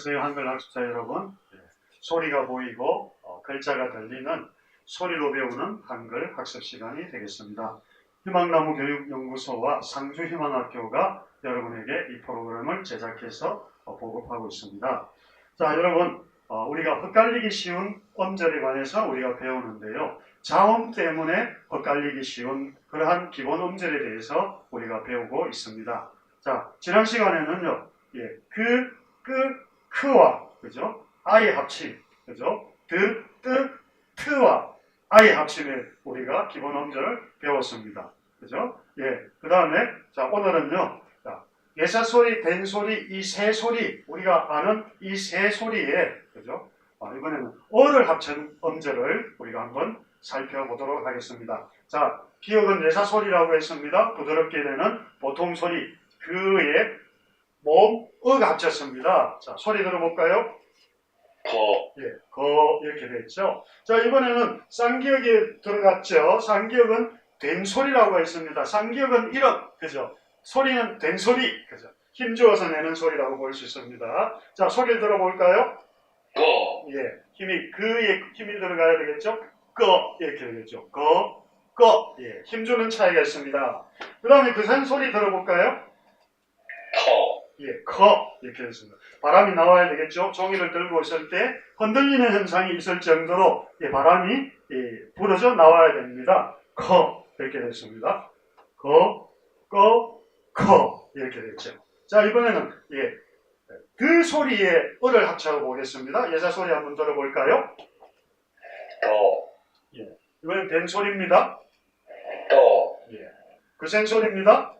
안녕하세요 한글 학습자 여러분. 예, 소리가 보이고 어, 글자가 들리는 소리로 배우는 한글 학습 시간이 되겠습니다. 희망나무 교육연구소와 상주희망학교가 여러분에게 이 프로그램을 제작해서 어, 보급하고 있습니다. 자 여러분 어, 우리가 헛갈리기 쉬운 음절에 관해서 우리가 배우는데요. 자음 때문에 헛갈리기 쉬운 그러한 기본 음절에 대해서 우리가 배우고 있습니다. 자 지난 시간에는요 예, 그, 끄, 크와 그죠? 아이 합침 그죠? 드, 뜨, 트와 아이 합침을 우리가 기본 음절을 배웠습니다. 그죠? 예. 그 다음에 자 오늘은요. 자, 예사 소리, 된 소리, 이 세 소리 우리가 아는 이 세 소리에 그죠? 아, 이번에는 어를 합친 음절을 우리가 한번 살펴보도록 하겠습니다. 자, 기억은 예사 소리라고 했습니다. 부드럽게 되는 보통 소리 그의 몸, 을 합쳤습니다. 자, 소리 들어볼까요? 거, 예, 거 이렇게 됐죠. 자, 이번에는 쌍기역에 들어갔죠. 쌍기역은 된 소리라고 했습니다. 쌍기역은 이런, 그죠? 소리는 된 소리, 그죠? 힘 주어서 내는 소리라고 볼 수 있습니다. 자, 소리를 들어볼까요? 거, 예, 힘이 그에 힘이 들어가야 되겠죠? 거 이렇게 되겠죠. 거, 거, 예, 힘 주는 차이가 있습니다. 그 다음에 그산 소리 들어볼까요? 터, 예, 커 이렇게 됐습니다. 바람이 나와야 되겠죠. 종이를 들고 있을 때 흔들리는 현상이 있을 정도로 예, 바람이 예, 불어져 나와야 됩니다. 커 이렇게 됐습니다. 거, 꺼, 커 이렇게 됐죠. 자 이번에는 예, 그 소리에 을을 합쳐 보겠습니다. 예사 소리 한번 들어볼까요? 더, 이번엔 된 소리입니다. 떠, 예, 그센 소리입니다.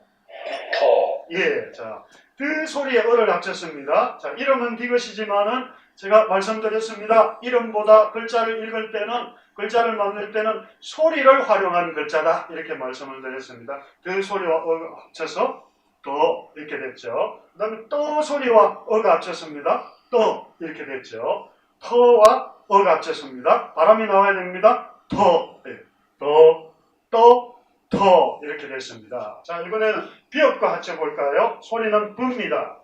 터, 예, 자, 그 소리에 을을 합쳤습니다. 자, 이름은 비것이지만은 제가 말씀드렸습니다. 이름보다 글자를 읽을 때는 글자를 만들 때는 소리를 활용한 글자다 이렇게 말씀을 드렸습니다. 그 소리와 어가 합쳐서 더 이렇게 됐죠. 그 다음에 또 소리와 어가 합쳤습니다. 또 이렇게 됐죠. 터와 어가 합쳤습니다. 바람이 나와야 됩니다. 더, 예, 더, 또, 더 이렇게 됐습니다. 자 이번에는 비읍과 합쳐 볼까요? 소리는 부입니다.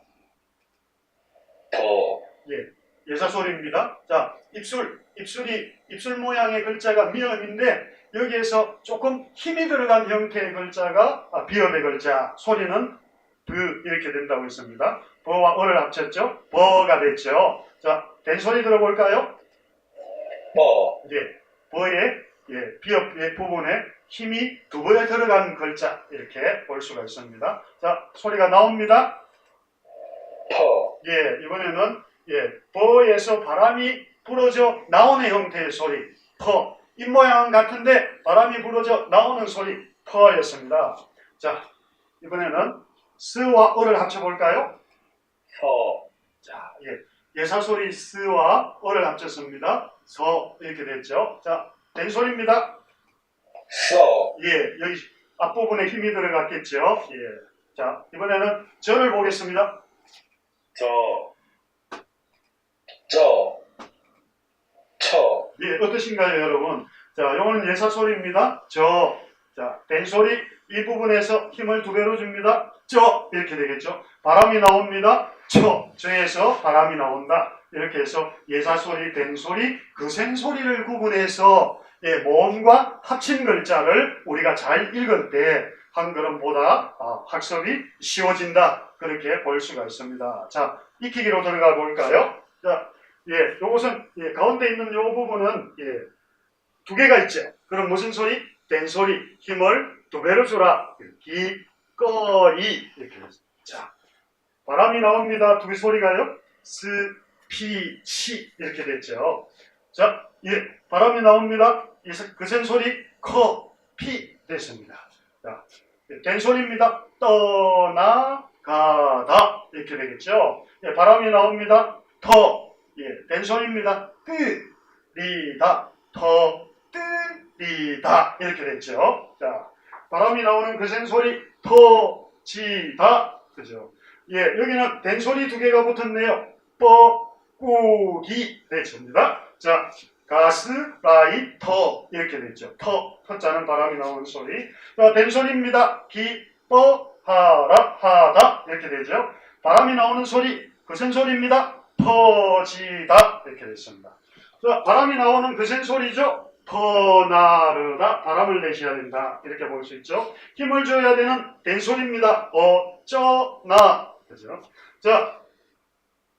더, 예사 소리입니다. 자, 입술, 입술이 입술 모양의 글자가 미음인데 여기에서 조금 힘이 들어간 형태의 글자가 아, 비읍의 글자. 소리는 부 이렇게 된다고 했습니다. 버와 어를 합쳤죠? 버가 됐죠. 자, 된 소리 들어볼까요? 버, 예, 버의 예, 비읍의 부분에 힘이 두 번에 들어간 글자 이렇게 볼 수가 있습니다. 자, 소리가 나옵니다. 퍼, 예, 이번에는 예, 버에서 바람이 불어져 나오는 형태의 소리 퍼. 입 모양은 같은데 바람이 불어져 나오는 소리 퍼였습니다. 자, 이번에는 스와 어를 합쳐 볼까요? 서, 자, 예, 예사 소리 스와 어를 합쳤습니다. 서 이렇게 됐죠. 자, 된 소리입니다. 서, 예, 여기 앞부분에 힘이 들어갔겠죠. 예. 자, 이번에는 저를 보겠습니다. 저, 저, 처, 예, 어떠신가요, 여러분? 자, 요거는 예사 소리입니다. 저, 자, 된 소리 이 부분에서 힘을 두 배로 줍니다. 저 이렇게 되겠죠. 바람이 나옵니다. 저, 저에서 바람이 나온다. 이렇게 해서 예사 소리, 된 소리, 그센 소리를 구분해서 예, 모음과 합친 글자를 우리가 잘 읽을 때 한글음보다 아, 학습이 쉬워진다. 그렇게 볼 수가 있습니다. 자, 익히기로 들어가 볼까요? 자, 예, 요것은 예, 가운데 있는 요 부분은 예, 두 개가 있죠. 그럼 무슨 소리? 된 소리, 힘을 두 배로 주라. 기, 꺼, 이 이렇게. 자, 바람이 나옵니다. 두개 소리가요. 스, 피, 치 이렇게 됐죠. 자, 예, 바람이 나옵니다. 이 그센 소리 커, 피 됐습니다. 자, 예, 된 소리입니다. 떠나가다 이렇게 되겠죠. 예, 바람이 나옵니다. 더, 예, 된 소리입니다. 뜨리다, 더, 뜨리다 이렇게 됐죠. 자, 바람이 나오는 그 센 소리 터지다, 그죠? 예, 여기는 된 소리 두 개가 붙었네요. 뻐꾸기 됐습니다. 자, 가스라이터 이렇게 됐죠. 터, 터자는 바람이 나오는 소리. 자, 된 소리입니다. 기뻐하라 하다 이렇게 되죠. 바람이 나오는 소리, 그센 소리입니다. 터, 터지다 이렇게 됐습니다. 자, 바람이 나오는 그센 소리죠. 터나르다 바람을 내셔야 된다 이렇게 볼 수 있죠. 힘을 줘야 되는 된소리입니다. 어쩌나 그죠? 자,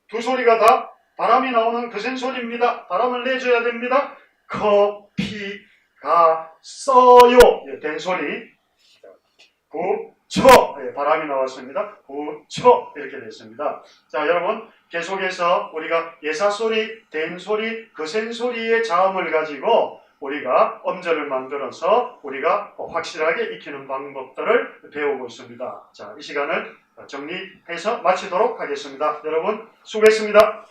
두 소리가 다 바람이 나오는 그 센 소리입니다. 바람을 내줘야 됩니다. 커피가 써요. 예, 된소리. 부처 예, 바람이 나왔습니다. 부처 이렇게 됐습니다. 자 여러분 계속해서 우리가 예사소리, 된소리, 그 센소리의 자음을 가지고 우리가 음절을 만들어서 우리가 확실하게 익히는 방법들을 배우고 있습니다. 자, 이 시간을 정리해서 마치도록 하겠습니다. 여러분 수고했습니다.